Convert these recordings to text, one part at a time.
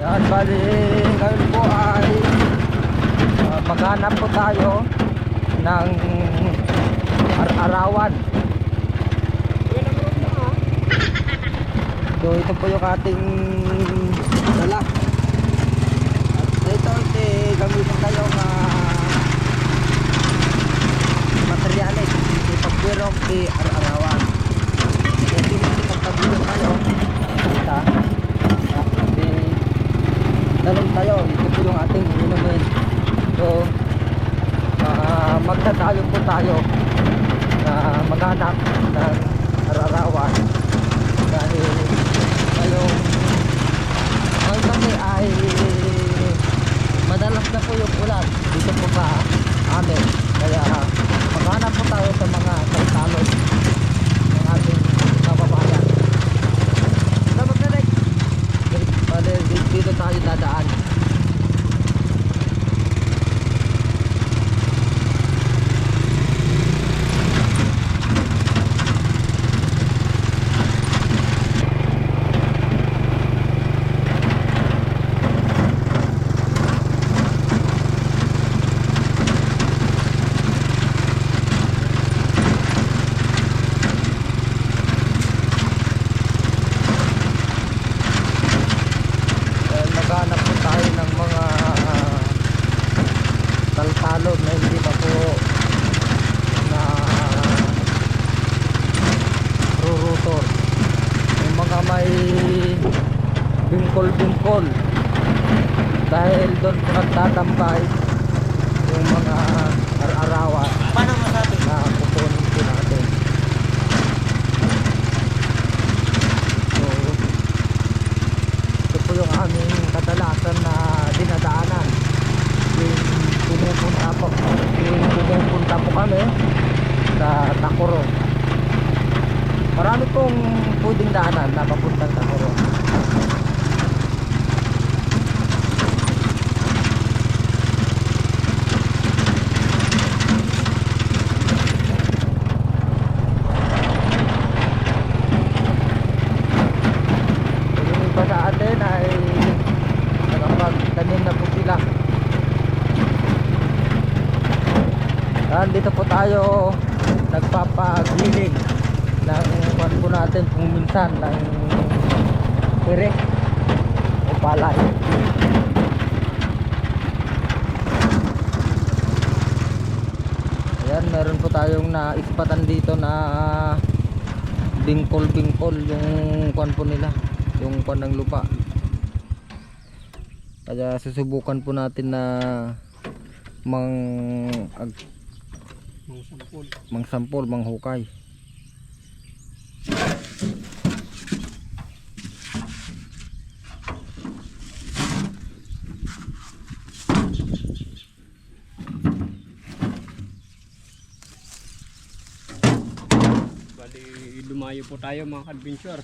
Yan, bali ngayon po ay uh, maghanap po tayo ng ar-arawan. So ito po yung ating dala. At ito ay gamitin tayo ng materyales. Ipagpirong di ar-arawan. Kaya pinagpagpagpirong tayo. Kita. Dalon tayo. Ito po yung ating inumin. So uh, magdadayo po tayo dito po tayo. Nagpapagiling ng kwan po natin kung minsan ng pirik o palay. Ayan meron po tayong naispatan dito na bingkol bingkol yung kwan po nila yung kwan ng lupa. Kaya susubukan po natin na mang mang sampol, mang hukay. Bali, lumayo po tayo mga adventure.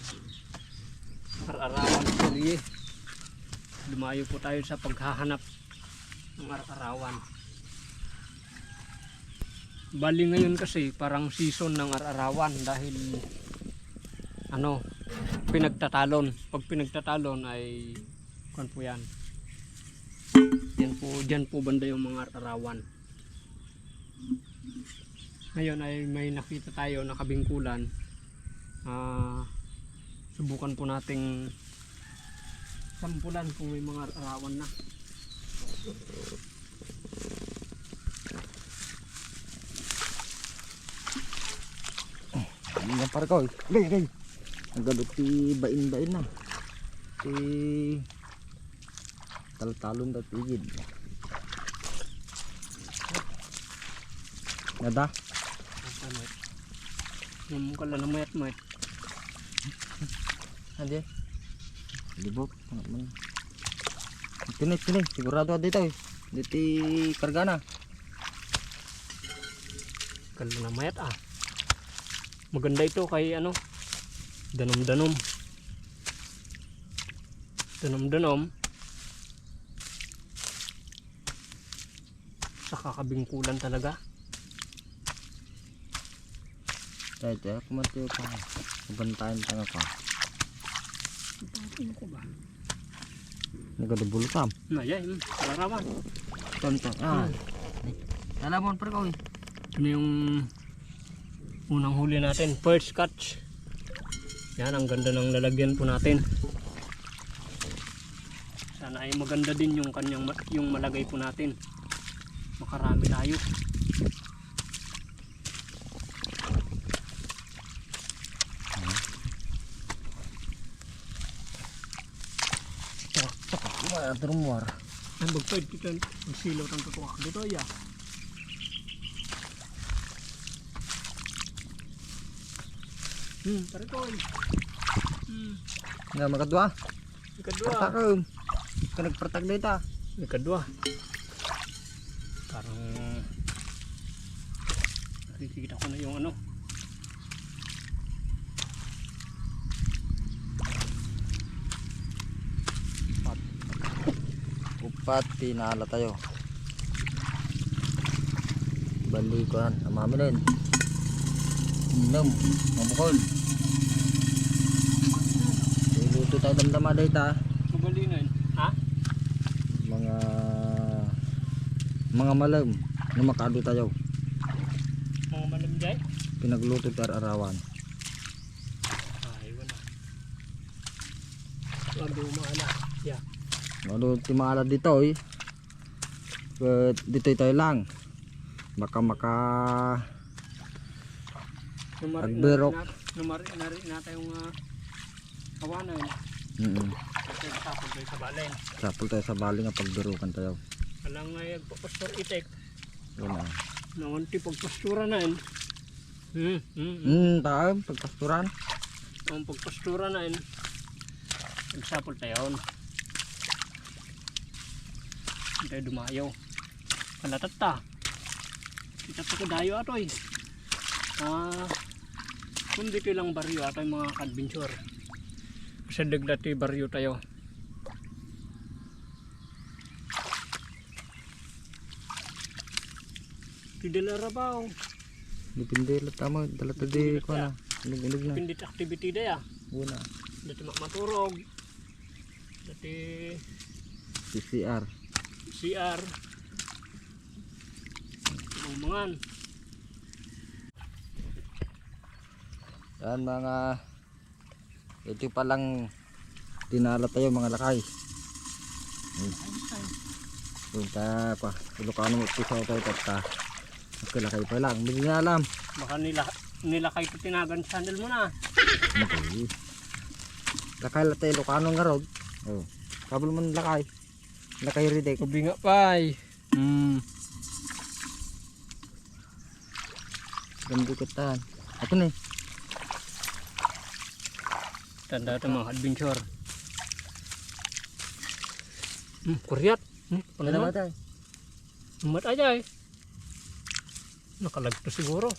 Ar-arawan po. Lumayo po tayo sa paghahanap ng ar-arawan. Bali ngayon kasi parang season ng ar-arawan dahil ano, pinagtatalon. Pag pinagtatalon ay kan po yan. Yan po, dyan po banda yung mga ar-arawan. Ngayon ay may nakita tayo na kabingkulan. Ah, subukan po nating sampulan kung may mga arawan na. Na para ko. Gay, gay. Nagalot ti bain-bain na. Ti taltalon daw tigid. Nada? Yung ka lang na mayat mayat. Ade. Libok. Tinay, tinay. Sigurado dito eh. Dito karga na. Kala na mayat ah. Maganda ito kay ano. Danom-danom. Danom-danom. Sa kakabingkulan talaga. Tayo, tayo. Kumatiyo pa. Kubantayan tayo pa. Ano ko ba? Nagadubulkam. Naya, hmm, ararawan. Tonto. Ah. Alamon par ko. Ito na yung unang huli natin. First catch. Yan, ang ganda ng lalagyan po natin. Sana ay maganda din yung kanyang yung malagay po natin. Makarami tayo. Wala termuar. Ay, magpahid kita. Magsilaw ng tutuwa. Dito, ya. Hmm, pare ko. Hmm, Nga makadwa. ikadwa. Pertakom. Kanag pertak data. Ikadwa. Parang nakikita ko na yung ano. Upat tinala tayo. Balikuan. Amami din. Inom. Mabukol. Luto tayo damdama data. Magalingan. Ha? Mga mga malam na makado tayo. Mga malamjay? Pinagluto tayo arawan. Ay, wala. Wag umaala. Yeah. Ano ti maala dito eh. But dito tayo lang. Baka maka Numari, Agberok. Numari, nari na tayong uh, kawanan. Mm Kasi tapos tayo sa balen. Sapul tayo sa bali nga pagbirukan tayo. Alang nga yung pastor itek. Yun ah. Nangunti pagpastura na yun. Hmm, hmm, hmm. Hmm, tayo pagpasturan. Ang pagpastura na yun. Nagsapol tayo. Hindi tayo dumayo. Kalatat ta. Kita pa ko dayo ato eh. Ah, kung dito lang baryo ato yung mga adventure. Kasi dagdati baryo tayo. Tidala rabaw. Dipindi lang tamo dala tadi ko na. Inig-inig na. Pindit activity daya. Una. Dati maturog. Dati CCR. CR. Umangan. Yan mga ito pa lang tinala tayo mga lakay. Yung ta pa. Ilocano mo pisaw tayo tata. Magkalakay pa lang. Hindi na alam. Baka nila nila kay tinagan sandal mo na. Okay. Lakay la tayo Ilocano nga rod. Oh. Kabul man lakay. Lakay ridek. Kubi nga pay. Hmm. Gambi kita. Ato ni. Tanda ito mga adventure. Hmm, kuryat. Hmm? Umat aja eh. Nakalagto siguro.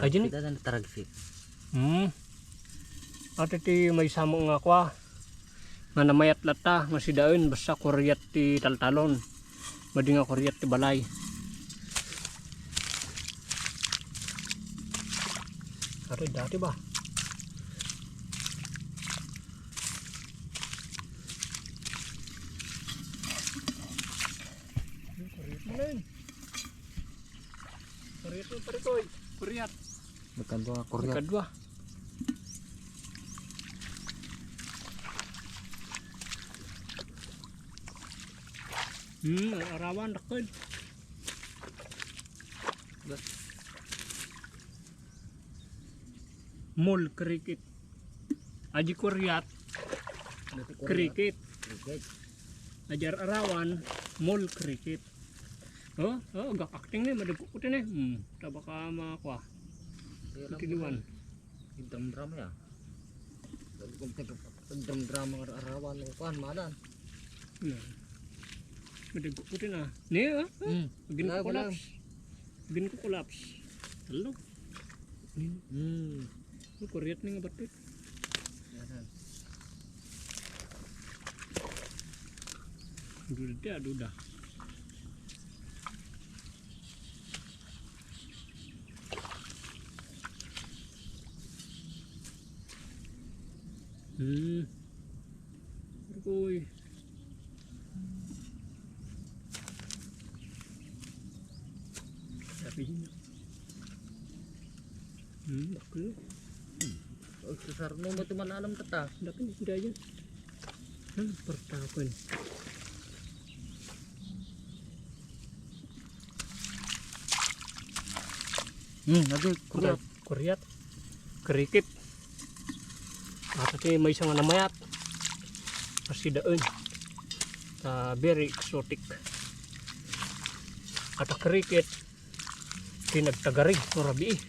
Ay. Kita na taragsit. Hmm. At iti may samong nga kwa. Nga namayat lata. Nga si daon. Basta kuryat ti taltalon. Madi nga kuryat ti balay. Ari dati ba? Hmm, Kuryat mo na yun. Kuryat pare ko. Kuryat. Bukan to Korea. Kadua. Hmm, arawan dakod. Mul cricket. Aji kuryat cricket. Ajar arawan mul cricket. Oh, oh, gak acting ni madagko ko tin eh. Hmm, taba ka makwa. Tiniwan. Drum drum ya. Drum ang arawan ng kuan malan. Yeah. Madagko ko tin ah. Ni ah. Hmm. Gin Wala, ko collapse. Gin ko collapse. Hello. Ni, Hmm. ni kuryat ni nga batit. Duda, duda. 음. 그리고 sapinya. Hmm, bakul. Oh, sesar no mo tuman anam kata. Dakin hindi aja. Hmm, pertapon. Hmm, ada kuriat, kuriat, kerikit. At ito may isang namayat. Kasi daon. Ta very exotic. At ang kerikit. Tinagtagari. Murabi eh.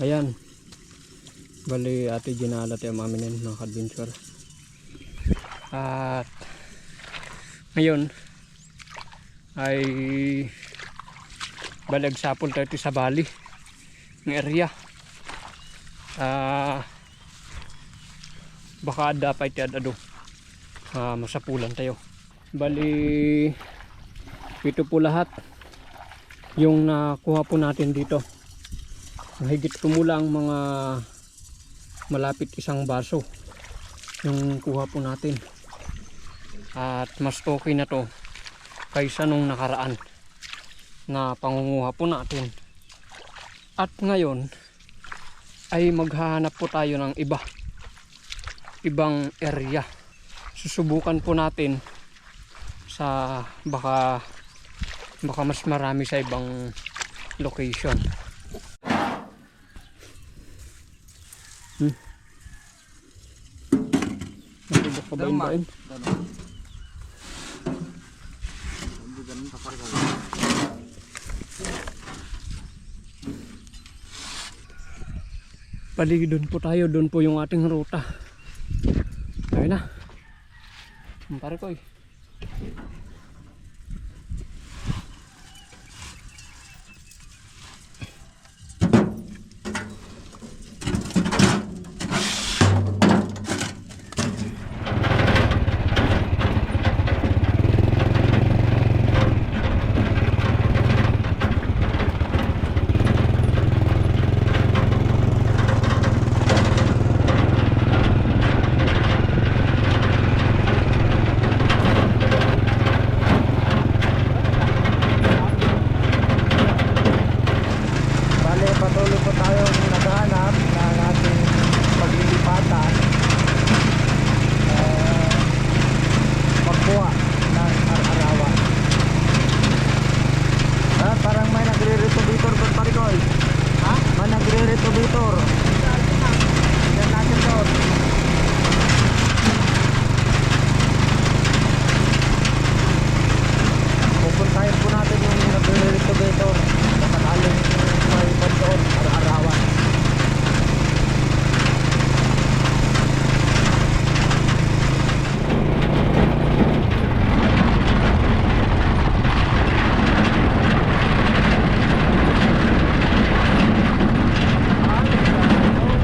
Ayan. Bali ate ginalat yung mamin yan mga adventure. At ngayon ay balag sapol tayo sa Bali ng area. Ah baka dapat ti adado ah, masapulan tayo. Bali ito po lahat yung nakuha po natin dito. Mahigit kumulang mga malapit isang baso yung kuha po natin at mas okay na to kaysa nung nakaraan na pangunguha po natin. At ngayon ay maghahanap po tayo ng iba. Ibang area. Susubukan po natin sa baka baka mas marami sa ibang location. Nakibok ka ba yung bain? Paligid doon po tayo, doon po yung ating ruta. Ayun na. Pare ko eh. Bale, patuloy po tayong naghahanap ng ating paglilipatan. Uh, pagkuha ng ar-arawan. Ah, parang may nagre-retubitor doon pare ko. eh. Ha? May nagre-retubitor. Yan natin doon. Pupuntahin po natin yung nagre-retubitor. Nakakaling may bandoon, ar-arawan.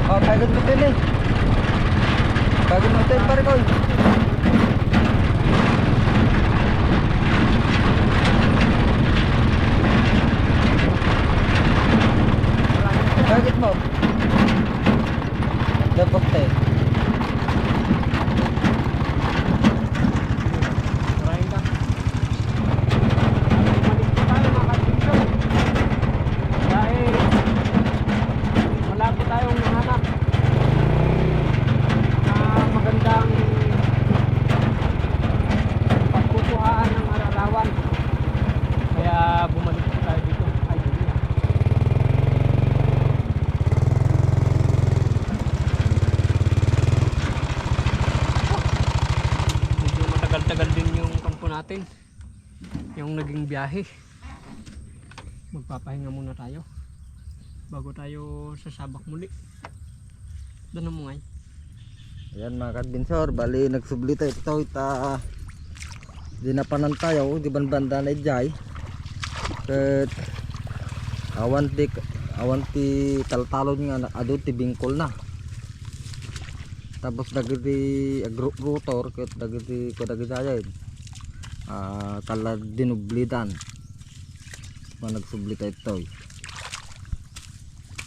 Oh, kagad mo din eh. Kagad mo din pare ko. eh. Kagad mo. Dapat tayo. Maraming ka. Balik po tayo mga kadinso. Dahil malapit tayong nahanap na magandang pagkukuhaan ng ararawan. Kaya bumalik po tayo dito. Ay, dito na. medyo matagal-tagal din yung kampo natin yung naging biyahe magpapahinga muna tayo bago tayo sasabak muli doon mo ngay Ayan mga kadbinsor, bali nagsubli tayo ito ita di na panan tayo, di ban banda na ijay. Ket awan ti awan ti taltalon nga adu ti bingkol na. Tapos dagiti ket dagiti ko dagiti ayan. Ah kala dinublidan. Man nagsubli tayo ito.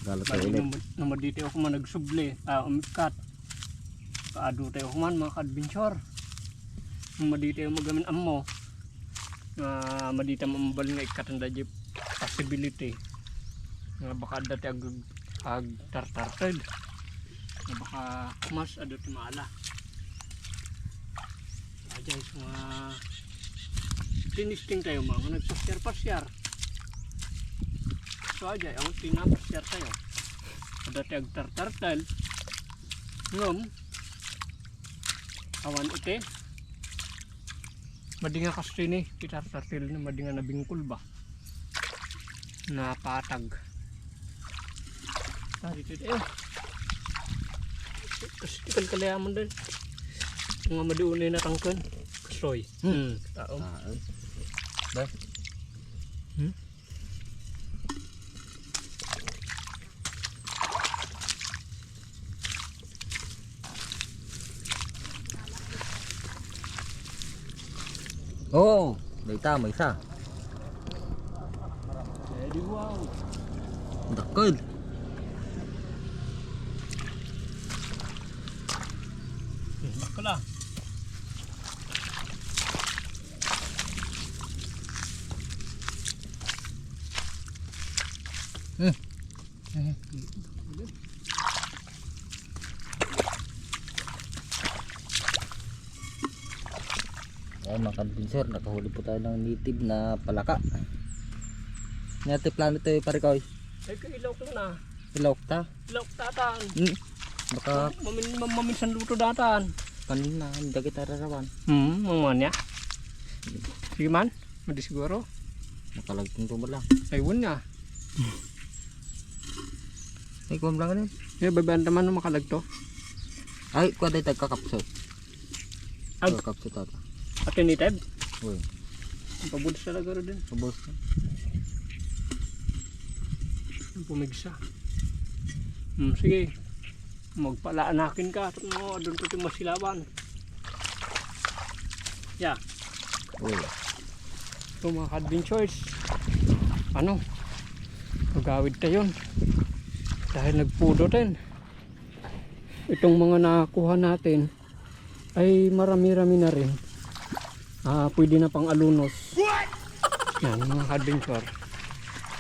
Galat Bali nung, nung maditi ako man nagsubli, ah, umikat. Kaado tayo ako man mga ka-adventure. Nung maditi ako magamin amo, nga madita mamabal nga ikatanda di possibility. Nga baka dati ag, ag tartarted. Nga baka mas ado ti maala. Ajay, so nga tinisting tayo mga nagpasyar-pasyar. So ajay, ang pinapasyar tayo dati ag tartartal. Ngom. Awan ite madinga kasi ni. Titartartil na madinga na bingkul ba? Na patag tari ito eh. Kasi tikal kalayaman din. Mga madiunay na tangkan kasoy hmm. Taom Ba? Hmm? Oo, may tama isa. Ready wow Dakod. Bakla. Hmm. Ay mga kadbinsor, nakahuli po tayo ng native na palaka. Nati plano tayo pare ko. Ay, kailaw ko na. Ilok ta. Ilaw ko tatan. Hmm. Baka Mamin, mam- maminsan luto datan. kanina hindi kita rarawan. Hmm, mga niya. Sige man, madi siguro. Mo lang. Ayun niya. Ay, kuwam lang ganun. Eh, babaan naman nung makalagto. Ay, kuwa tayo tagkakapsot. Ag- Tagkakapsot ata. Atin ni Ted. Uy, Ang pabudas talaga rin din. ka. Ang pumigsa. Hmm, sige. Magpalaanakin ka. No, doon ko yung masilawan. Yeah. Uy, Ito mga adventures. Ano? Magawid tayo. Dahil nagpudo din. Itong mga nakuha natin ay marami-rami na rin. Ah, pwede na pang alunos. Yan, mga adventure.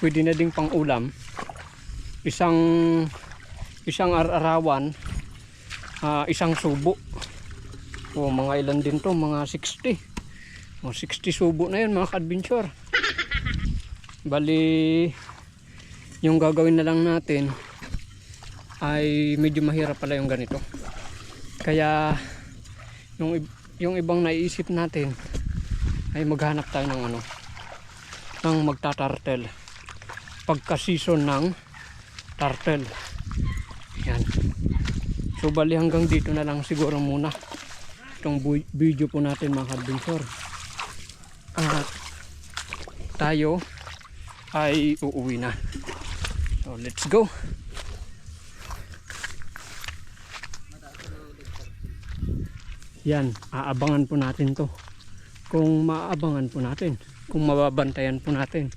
Pwede na ding pang ulam. Isang isang ar-arawan, ah, isang subo. O mga ilan din to, mga 60. O 60 subo na yun mga ka-adventure. Bali, yung gagawin na lang natin ay medyo mahirap pala yung ganito. Kaya yung yung ibang naiisip natin ay maghanap tayo ng ano ng magtatartel pagka season ng tartel. Yan. So bali hanggang dito na lang siguro muna itong video po natin mga adventure. At tayo ay uuwi na. So let's go. Yan, aabangan po natin to. Kung maaabangan po natin, kung mababantayan po natin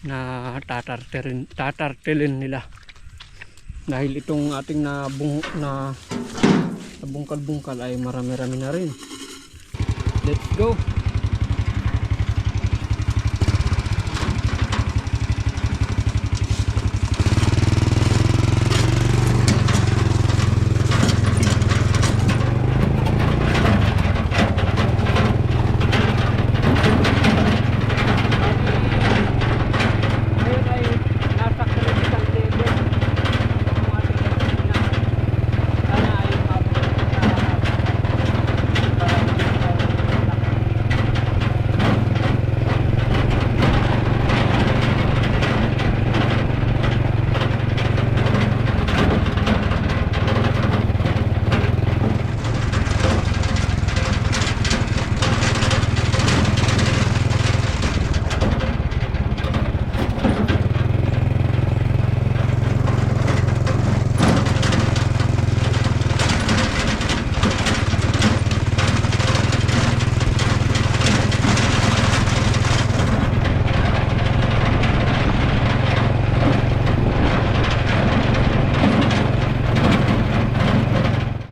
na tatartelin, tatartelin nila. Dahil itong ating na, bung, na, na bungkal-bungkal ay marami-rami na rin. Let's go!